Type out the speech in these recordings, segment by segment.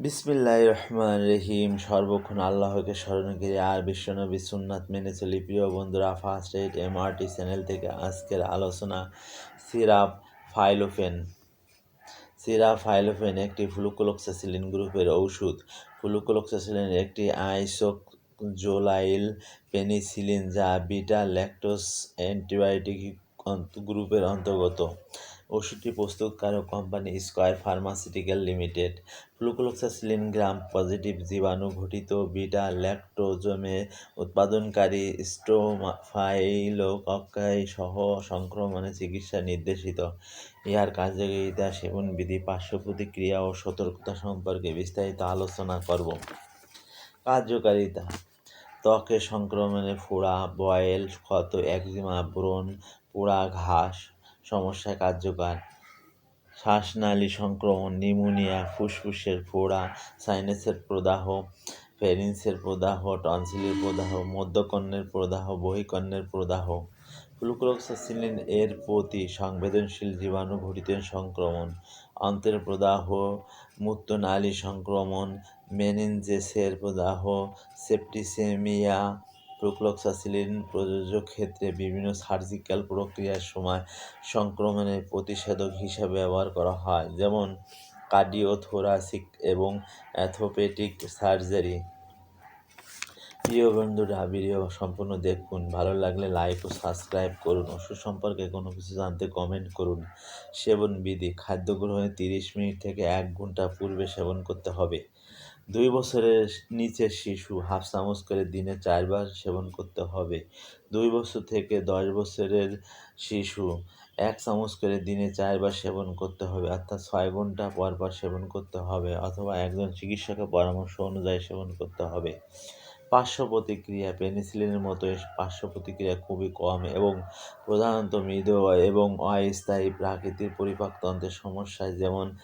বিসমিল্লাহ রহমান রহিম। সর্বক্ষণ আল্লাহকে স্মরণ করে আর বিশ্বনবী সুন্নাত মেনে চলি। প্রিয় বন্ধুরা, ফার্স্ট এইড এমআরটি চ্যানেল থেকে আজকের আলোচনা, সিরাপ ফাইলোফেন। সিরাপ ফাইলোফেন একটি ফ্লুকোলক্সাসিলিন গ্রুপের ঔষধ। ফ্লুকোলক্সাসিলিন একটি আইসোক জোলাইল পেনিসিলিন যা বিটা ল্যাকটোস অ্যান্টিবায়োটিক গ্রুপের অন্তর্গত। ওষুধটি প্রস্তুতকারক company Square pharmaceutical limited. Flucloxacillin gram positive জীবাণু ঘটিত বিটা ল্যাক্টোজমে উৎপাদনকারী স্টোমাফাইলোকক্কাই সহ সংক্রমণে চিকিৎসা নির্দেশিত। ইহার কার্যকারিতা সেবন বিধি পার্শ্ব প্রতিক্রিয়া ও সতর্কতা সম্পর্কে বিস্তারিত আলোচনা করব। কার্যকারিতা ত্বকে সংক্রমণে ফোড়া বয়েল, ক্ষত, একজিমা, ব্রণ, পোড়া ঘাস সমস্যা কার্যকর। শ্বাসনালী সংক্রমণ নিউমোনিয়া ফুসফুসের ফোড়া, সাইনাসের প্রদাহ, ফেরিন্সের প্রদাহ, টনসিলের প্রদাহ, মধ্যকর্ণের প্রদাহ, বহিকর্ণের প্রদাহ। ফ্লুক্লোক্সাসিলিন এর প্রতি সংবেদনশীল জীবাণু ঘটিত সংক্রমণ। অন্তের প্রদাহ, মূত্রনালী সংক্রমণ, মেনিনজেসের প্রদাহ, সেপ্টিসেমিয়া প্রোক্লোক্সাসিলিন প্রযোজ্য ক্ষেত্রে বিভিন্ন সার্জিক্যাল প্রক্রিয়ার সময় সংক্রমণের প্রতিষেধক হিসাবে ব্যবহার করা হয়, যেমন কার্ডিওথোরাসিক এবং অ্যাথোপেটিক সার্জারি। প্রিয় বন্ধুরা, ভিডিও সম্পূর্ণ দেখুন। ভালো লাগলে লাইক ও সাবস্ক্রাইব করুন। ওষুধ সম্পর্কে কোনো কিছু জানতে কমেন্ট করুন। সেবন বিধি, খাদ্য গ্রহণে তিরিশ মিনিট থেকে এক ঘণ্টা পূর্বে সেবন করতে হবে। দুই বছরের নিচের শিশু হাফ চামচ করে দিনে চারবার সেবন করতে হবে। দুই বছর থেকে দশ বছরের শিশু এক চামচ করে দিনে চারবার সেবন করতে হবে, অর্থাৎ ছয় ঘণ্টা পরপর পর সেবন করতে হবে, অথবা একজন চিকিৎসকের পরামর্শ অনুযায়ী সেবন করতে হবে। পার্শ্ব প্রতিক্রিয়া পেনিসিলিনের মতো পার্শ্ব প্রতিক্রিয়া খুবই কম এবং প্রধানত মৃদু এবং অস্থায়ী প্রাকৃতিক পরিপাকতন্ত্রের সমস্যায় যেমন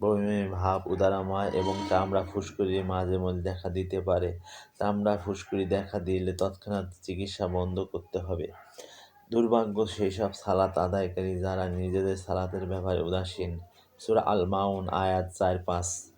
বমি ভাব উদারাময় এবং চামড়া ফুসকুড়ি মাঝে মধ্যে দেখা দিতে পারে। চামড়া ফুসকুড়ি দেখা দিলে তৎক্ষণাৎ চিকিৎসা বন্ধ করতে হবে। দুর্ভাগ্য সেই সব সালাত আদায়কারী যারা নিজেদের সালাতের ব্যাপারে উদাসীন। সুরা আল মাউন আয়াত চার, পাঁচ।